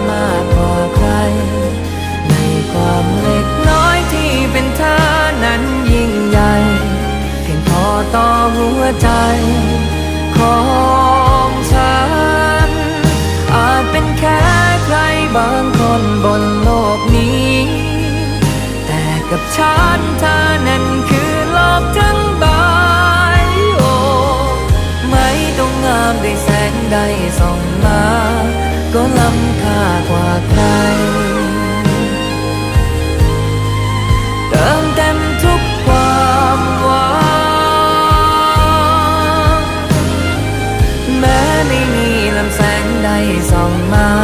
ามากกว่าใคร ในความเล็กน้อยที่เป็นเธอนั้นยิ่งใหญ่เพียงพอต่อหัวใจของฉัน อาจเป็นแค่ใครบางคนบนโลกนี้ แต่กับฉันเธอนั้นคือโลกทั้งใบโอไม่ต้องงามได้แสงใดส่องมา ก็ลำ ส่องมา